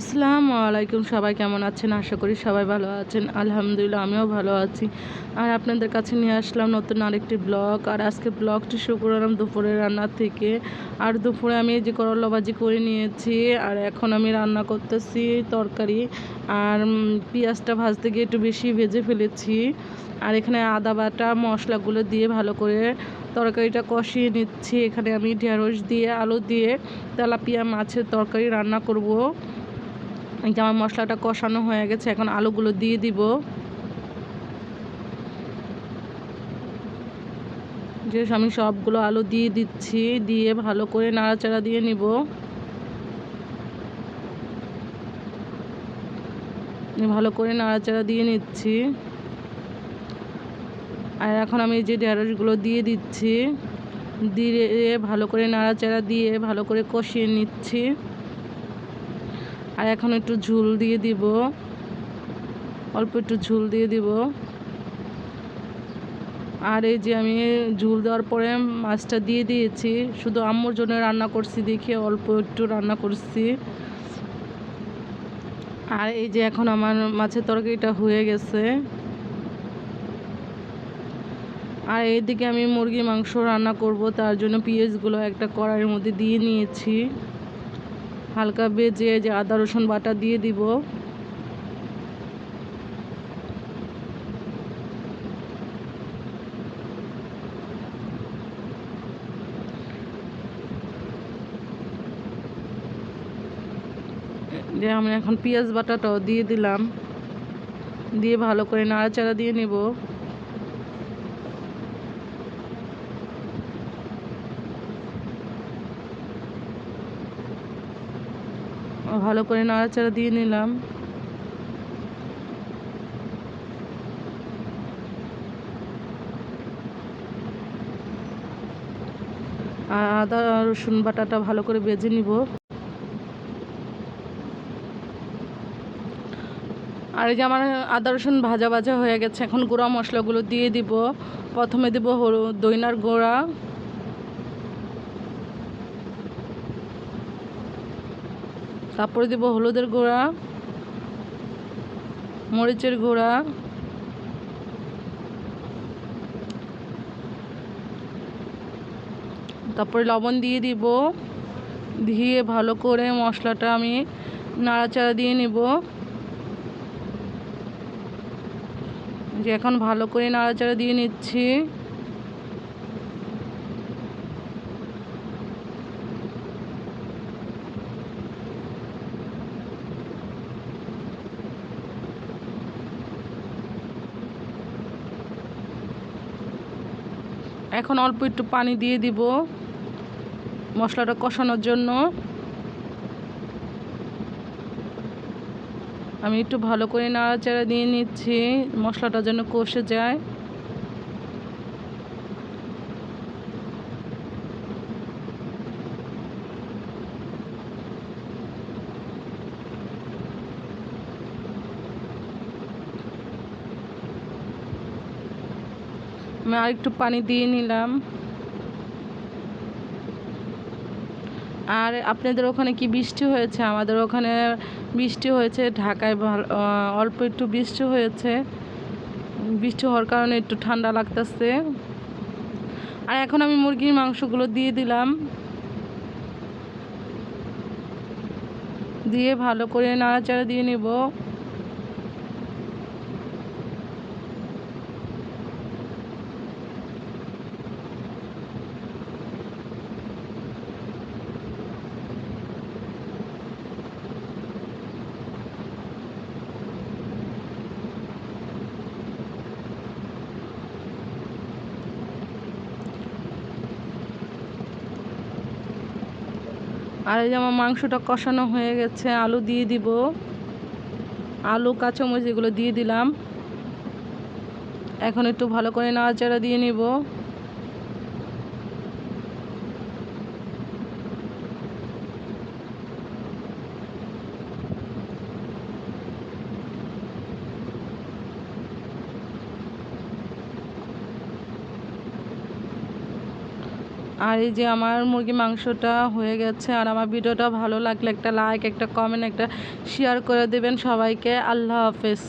আসসালামু আলাইকুম, সবাই কেমন আছেন? আশা করি সবাই ভালো আছেন। আলহামদুলিল্লাহ, আমিও ভালো আছি। আর আপনাদের কাছে নিয়ে আসলাম নতুন আরেকটি ব্লগ। আর আজকে ব্লগটি শুরু করলাম দুপুরে রান্নার থেকে। আর দুপুরে আমি যে করলা ভাজি করে নিয়েছি। আর এখন আমি রান্না করতেছি তরকারি। আর পেঁয়াজটা ভাজতে গিয়ে একটু বেশি ভেজে ফেলেছি। আর এখানে আদা বাটা মশলাগুলো দিয়ে ভালো করে তরকারিটা কষিয়ে নিচ্ছি। এখানে আমি ঢেঁড়স দিয়ে, আলু দিয়ে তেলাপিয়া মাছের তরকারি রান্না করব। এই যে আমার মশলাটা কষানো হয়ে গেছে, এখন আলুগুলো দিয়ে দিব। যে আমি সবগুলো আলু দিয়ে দিচ্ছি, দিয়ে ভালো করে নাড়াচাড়া দিয়ে নিব। ভালো করে নাড়াচাড়া দিয়ে নিচ্ছি। আর এখন আমি যে ঢেঁড়সগুলো দিয়ে দিচ্ছি, দিয়ে ভালো করে নাড়াচাড়া দিয়ে ভালো করে কষিয়ে নিচ্ছি। আর এখন একটু ঝুল দিয়ে দিব। অল্প একটু ঝুল দিয়ে দিব। আর এই যে আমি ঝুল দেওয়ার পরে মাছটা দিয়ে দিয়েছি। শুধু আম্মুর জন্য রান্না করছি দেখে অল্প একটু রান্না করছি। আর এই যে এখন আমার মাছের তরকারিটা হয়ে গেছে। আর এইদিকে আমি মুরগি মাংস রান্না করব, তার জন্য পেঁয়াজগুলো একটা কড়াইয়ের মধ্যে দিয়ে নিয়েছি। হালকা বেজে যে আদা, রসুন বাটা দিয়ে দিব। যে আমি এখন পেঁয়াজ বাটাটাও দিয়ে দিলাম। দিয়ে ভালো করে নাড়াচাড়া দিয়ে নেব। ভালো করে নাড়াচাড়া দিয়ে নিলাম। আর আদা রসুন বাটাটা ভালো করে বেজে নিব। আর এই যে আমার আদা রসুন ভাজা ভাজা হয়ে গেছে, এখন গুঁড়া মশলাগুলো দিয়ে দিব। প্রথমে দেব হলুদ, দইনার গুঁড়া। তারপরে দেব হলুদের গুঁড়া, মরিচের গুঁড়া, তারপরে লবণ দিয়ে দিব, দিয়ে ভালো করে মশলাটা আমি নাড়াচাড়া দিয়ে নিব। যে এখন ভালো করে নাড়াচাড়া দিয়ে নিচ্ছি। এখন অল্প একটু পানি দিয়ে দিব মশলাটা কষানোর জন্য। আমি একটু ভালো করে নাড়াচাড়া দিয়ে নিচ্ছি, মশলাটা যেন কষে যায়। আমি আর একটু পানি দিয়ে নিলাম। আর আপনাদের ওখানে কি বৃষ্টি হয়েছে? আমাদের ওখানে বৃষ্টি হয়েছে, ঢাকায় ভালো- অল্প একটু বৃষ্টি হয়েছে। বৃষ্টি হওয়ার কারণে একটু ঠান্ডা লাগতেছে। আর এখন আমি মুরগির মাংসগুলো দিয়ে দিলাম। দিয়ে ভালো করে নাড়াচাড়া দিয়ে নেব। আর এই যে আমার মাংসটা কষানো হয়ে গেছে, আলু দিয়ে দিব। আলু, কাঁচামরিচ এগুলো দিয়ে দিলাম। এখন একটু ভালো করে নাড়াচাড়া দিয়ে নিব। আর এই যে আমার মুরগি মাংসটা হয়ে গেছে, আর আমার ভিডিওটা ভালো লাগলে একটা লাইক একটা কমেন্ট একটা শেয়ার করে দেবেন সবাইকে। আল্লাহ হাফেজ।